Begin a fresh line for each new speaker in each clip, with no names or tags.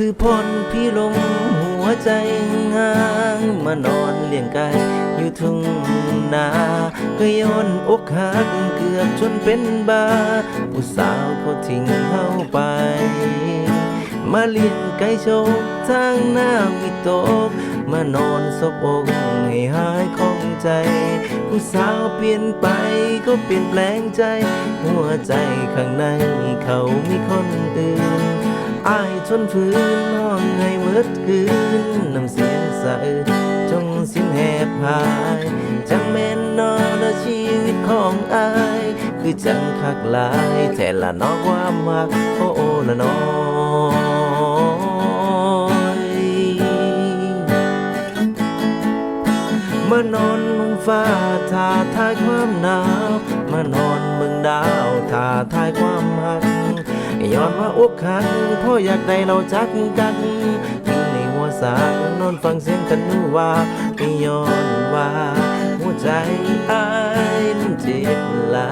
ซื้อพรพี่ลมหัวใจงางมานอนเลี้ยงไก่อยู่ทุ่งนาก็ย้อนอกหักเกือบจนเป็นบา ผู้สาวเขาทิ้งเฮาไป มาเลี้ยงไก่โชกทางหน้าวิตกมานอนซบอกให้หายของใจ ผู้สาวเปลี่ยนไปก็เปลี่ยนแปลงใจ หัวใจข้างในเขามีคนอื่น อายทนฝืนห้องให้เมิดคืนน้ำเสียงสะอื้นจงสิ้นแหบหายจังแม่นนอนและชีวิตของอาย คือจังคักหลายแต่ละนอความมักโอ้โอละนอยมานอนมุมฟ้าท่าทายความหนาวมานอนเมืองดาวท่าทายความหัก ย้อนว่าอกคักเพ่ออยากได้เราจักกันทิ้งในหัวสางนอนฟังเสียงกันนูว่าไม่ย้อนว่าหัวใจอายมันเจ็บลา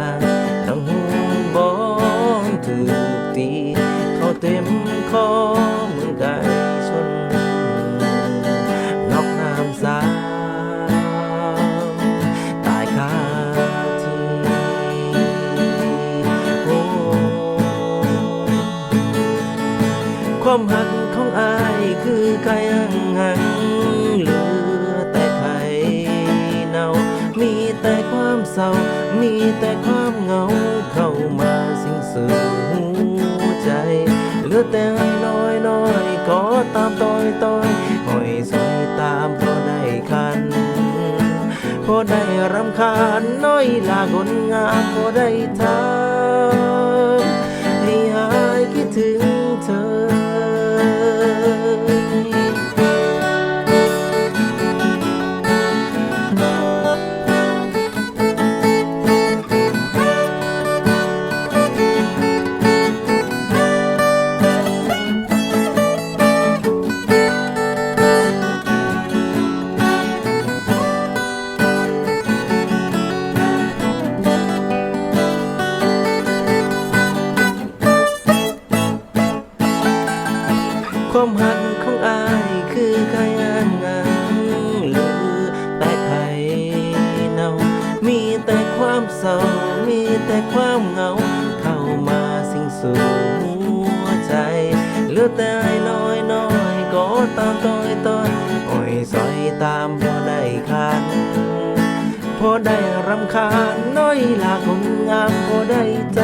ทั้งหูบองถูกตี เขาเต็มคอ มหักของอายคือไก่หังหังเหลือแต่ไข่เน่ามีแต่ความเศร้า มีแต่ความเหงาเข้ามาสิงสู่หัวใจ เหลือแต่ให้น้อยน้อยก็ตามต้อยต้อยหอยซอยตามพอได้คันพอได้รำคาญน้อยลาคนงามพอได้ทำให้หายคิดถึงเธอ องอายคือไข่อ่างงางหลือแต่ไข่เน่ามีแต่ความเศร้ามีแต่ความเหงา เข้ามาสิงสู่หัวใจเหลือแต่ไอ้น้อยน้อยก็ตามต้อยต้อยอ่อยซอยตามพอได้คันพอได้รำคาญน้อยลาคนงามพอได้ใจ